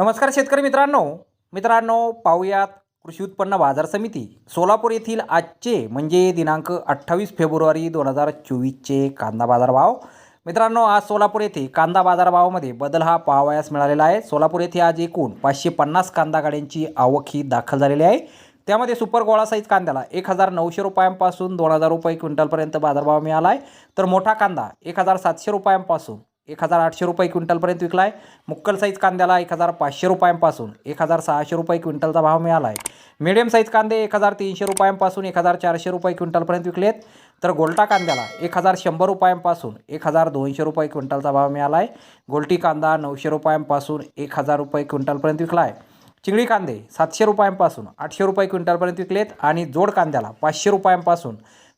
नमस्कार शेतकरी मित्रांनो. मित्रांनो पाहूयात कृषी उत्पन्न बाजार समिती. सोलापूर येथील आजचे म्हणजे दिनांक अठ्ठावीस फेब्रुवारी दोन हजार चोवीसचे कांदा बाजारभाव. मित्रांनो आज सोलापूर येथे कांदा बाजारभावामध्ये बदल हा पाहावयास मिळालेला आहे. सोलापूर येथे आज एकूण पाचशे पन्नास कांदा गाड्यांची आवक ही दाखल झालेली आहे. त्यामध्ये सुपर गोळा साईज कांद्याला एक हजार नऊशे रुपयांपासून दोन हजार रुपये क्विंटलपर्यंत बाजारभाव मिळाला आहे. तर मोठा कांदा एक हजार सातशे रुपयांपासून एक हजार आठशे रुपये क्विंटलपर्यंत विकला आहे मुक्कल साईज कांद्याला एक हजार पाचशे रुपयांपासून एक हजार सहाशे रुपये क्विंटलचा भाव मिळाला आहे मिडियम साईज कांदे एक हजार तीनशे रुपयांपासून एक हजार चारशे रुपये क्विंटलपर्यंत विकलेत. तर गोल्टा कांद्याला एक हजार शंभर रुपयांपासून एक हजार दोनशे रुपये क्विंटलचा भाव मिळाला आहे गोलटी कांदा नऊशे रुपयांपासून एक हजार रुपये क्विंटलपर्यंत विकला आहे चिंगळी कांदे सातशे रुपयांपासून आठशे रुपये क्विंटलपर्यंत विकलेत. आणि जोड कांद्याला पाचशे रुपयांपासून